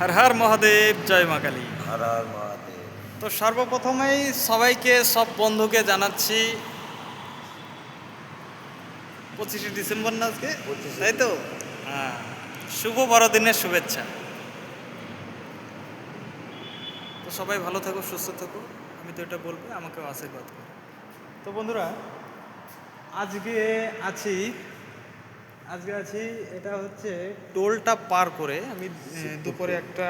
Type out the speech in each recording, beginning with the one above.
হর হর মহাদেব জয় মা কালী। হর হর মহাদেব। তো সর্বপ্রথমেই সবাইকে সব বন্ধুকে জানাচ্ছি পঁচিশে ডিসেম্বর না আজকে? তাই তো? হ্যাঁ। শুভ বড়দিনের শুভেচ্ছা। তো সবাই ভালো থাকো সুস্থ থাকো। আমি তো এটা বলব আমাকেও আশীর্বাদ করো। তো বন্ধুরা আজকে আছি আজকে আছি, এটা হচ্ছে টোলটা পার করে আমি দুপুরে একটা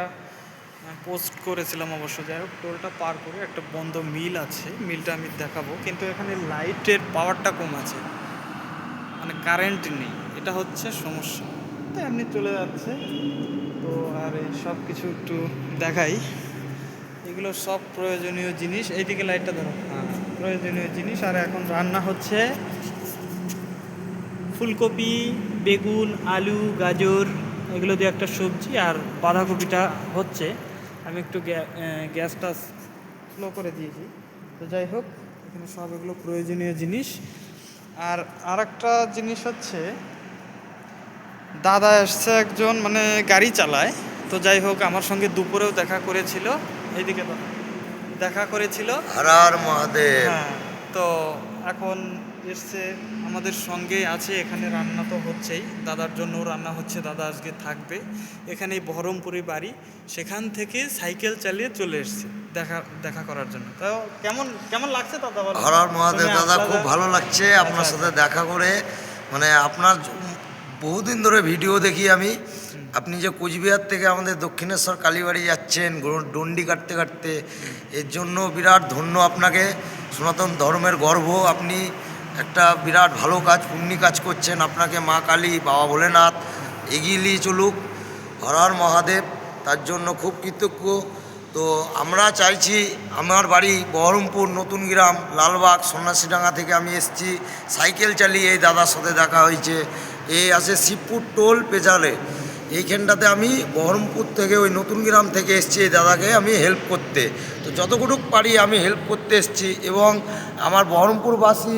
পোস্ট করেছিলাম অবশ্য, যাই হোক, টোলটা পার করে একটা বন্ধ মিল আছে, মিলটা আমি দেখাবো, কিন্তু এখানে লাইটের পাওয়ারটা কম আছে মানে কারেন্ট নেই, এটা হচ্ছে সমস্যা। তো এমনি চলে যাচ্ছে, তো আর এই সব কিছু একটু দেখাই, এগুলো সব প্রয়োজনীয় জিনিস, এইদিকে লাইটটা ধরো হ্যাঁ প্রয়োজনীয় জিনিস, আর এখন রান্না হচ্ছে ফুলকপি বেগুন আলু গাজর এগুলো দিয়ে একটা সবজি আর বাঁধাকপিটা হচ্ছে। আমি একটু গ্যা- গ্যাসটা স্লো করে দিয়েছি। তো যাই হোক এখানে সব এগুলো প্রয়োজনীয় জিনিস। আর আরেকটা জিনিস হচ্ছে দাদা এসছে একজন মানে গাড়ি চালায়। তো যাই হোক আমার সঙ্গে দুপুরেও দেখা করেছিল। এইদিকে। দেখা করেছিল। হর হর মহাদেব। হ্যাঁ তো এখন এসছে আমাদের সঙ্গে আছে এখানে রান্না তো হচ্ছেই। দাদার জন্য রান্না হচ্ছে দাদা আজকে থাকবে। এখানে বহরমপুরি বাড়ি সেখান থেকে সাইকেল চালিয়ে চলে এসছে দেখা দেখা করার জন্য। তো কেমন কেমন লাগছে দাদা মহাদেব দাদা খুব ভালো লাগছে আপনার সাথে দেখা করে। মানে আপনার বহুদিন ধরে ভিডিও দেখি আমি। আপনি যে কোচবিহার থেকে আমাদের দক্ষিণেশ্বর কালীবাড়ি যাচ্ছেন ডন্ডি কাটতে কাটতে এর জন্য বিরাট ধন্য আপনাকে। সনাতন ধর্মের গর্ব। আপনি একটা বিরাট ভালো কাজ, পুণ্যি কাজ করছেন আপনাকে মা কালী, বাবা ভোলেনাথ, এগিয়ে নিয়ে চলুক, হর হর মহাদেব, তার জন্য খুব কৃতজ্ঞ। তো আমরা চাইছি, আমার বাড়ি বহরমপুর, নতুন গ্রাম, লালবাগ, সন্ন্যাসীডাঙ্গা থেকে আমি এসেছি। সাইকেল চালিয়ে এই দাদার সাথে দেখা হয়েছে। এ আসে শিবপুর টোল পেজারে এইখানটাতে আমি বহরমপুর থেকে, ওই নতুন গ্রাম থেকে এসেছি এই দাদাকে আমি হেল্প করতে। তো যতটুকু পারি আমি হেল্প করতে এসেছি এবং আমার বহরমপুরবাসী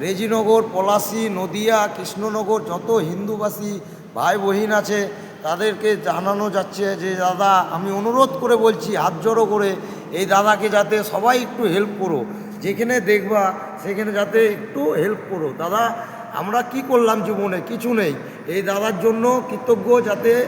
রেজিনগর, পলাশি, নদিয়া, কৃষ্ণনগর যত হিন্দুবাসী ভাই বহিন আছে, তাদেরকে জানানো যাচ্ছে যে, দাদা, আমি অনুরোধ করে বলছি, হাত জড়ো করে এই দাদাকে যাতে সবাই একটু হেল্প করো। যেখানে দেখবা, সেখানে যাতে একটু হেল্প করো। দাদা, আমরা কি করলাম জীবনে? কিছু নেই। এই দাদার জন্য কৃতজ্ঞ যাতে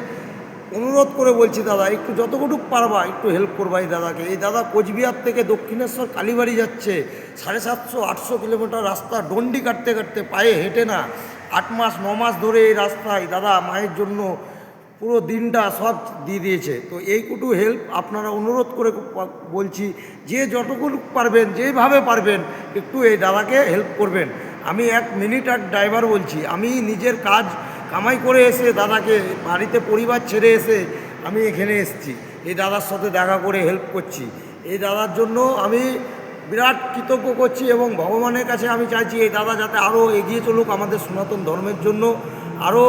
অনুরোধ করে বলছি, দাদা, একটু যতটুকু পারবা একটু হেল্প করবা এই দাদাকে। এই দাদা কোচবিহার থেকে দক্ষিণেশ্বর কালীবাড়ি যাচ্ছে। সাড়ে সাতশো, আটশো কিলোমিটার রাস্তা, ডন্ডি কাটতে কাটতে পায়ে হেঁটে না। আট মাস, ন মাস ধরে এই রাস্তায় দাদা মায়ের জন্য পুরো দিনটা সব দিয়ে দিয়েছে। তো এইটুকু হেল্প আপনারা অনুরোধ করে বলছি, যে যতটুকু পারবেন, যেভাবে পারবেন, একটু এই দাদাকে হেল্প করবেন। আমি এক মিনিট আর ড্রাইভার বলছি, আমি নিজের কাজ কামাই করে এসে দাদাকে বাড়িতে পরিবার ছেড়ে এসে আমি এখানে এসেছি। এই দাদার সাথে দেখা করে হেল্প করছি। এই দাদার জন্য আমি বিরাট কৃতজ্ঞ করছি এবং ভগবানের কাছে আমি চাইছি এই দাদা যাতে আরও এগিয়ে চলুক আমাদের সনাতন ধর্মের জন্য আরও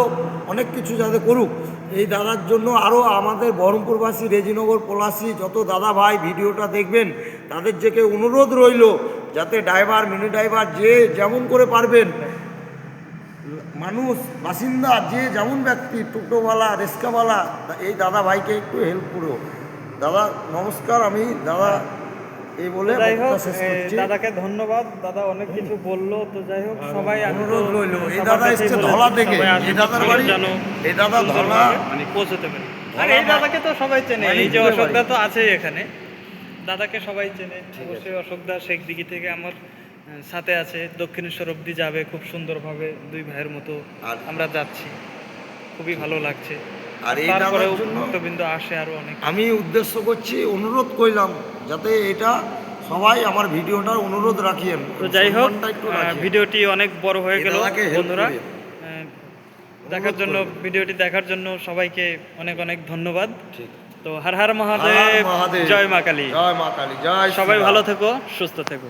অনেক কিছু যাতে করুক। এই দাদার জন্য আরও আমাদের বহরমপুরবাসী, রেজিনগর পলাশি যত দাদা ভাই ভিডিওটা দেখবেন, তাদের থেকে অনুরোধ রইল, যাতে ড্রাইভার, মিনি ড্রাইভার যে যেমন করে পারবেন মানুষ বাসিন্দা যে যেমন ব্যক্তি টোটোওয়ালা রিক্সাওয়ালা এই দাদা ভাইকে একটু হেল্প করো। দাদা নমস্কার আমি দাদা এই বলে যাই হোক। দাদাকে ধন্যবাদ। দাদা অনেক কিছু বলল তো যাই হোক সবাই অনুরোধ রইল। এই দাদা এসছে ধলা থেকে এই দাদার বাড়ি এই দাদা ধলা। মানে পৌঁছতে পারে। আর এই দাদাকে তো সবাই চেনে মানে এই যে অশোকদা তো আছেই এখানে। দাদাকে সবাই চেনে অবশ্যই অশোকদা শেখ দিঘি থেকে আমার সাথে আছে দক্ষিণেশ্বর অব্দি যাবে খুব সুন্দরভাবে দুই ভাইয়ের মতো। আমরা যাচ্ছি। খুবই ভালো লাগছে। আর এই তারপরেও জন্য ভক্তবৃন্দ আসে আরও অনেক। আমি উদ্দেশ্য করছি অনুরোধ করলাম যাতে এটা সবাই আমার ভিডিওটার অনুরোধ রাখিয়েন তো যাই হোক। ভিডিওটি অনেক বড় হয়ে গেল বন্ধুরা। দেখার জন্য ভিডিওটি দেখার জন্য সবাইকে অনেক অনেক ধন্যবাদ। ঠিক। তো হর হর মহাদেব। জয় মা কালী। জয় মা কালী জয় সবাই ভালো থেকো সুস্থ থেকো।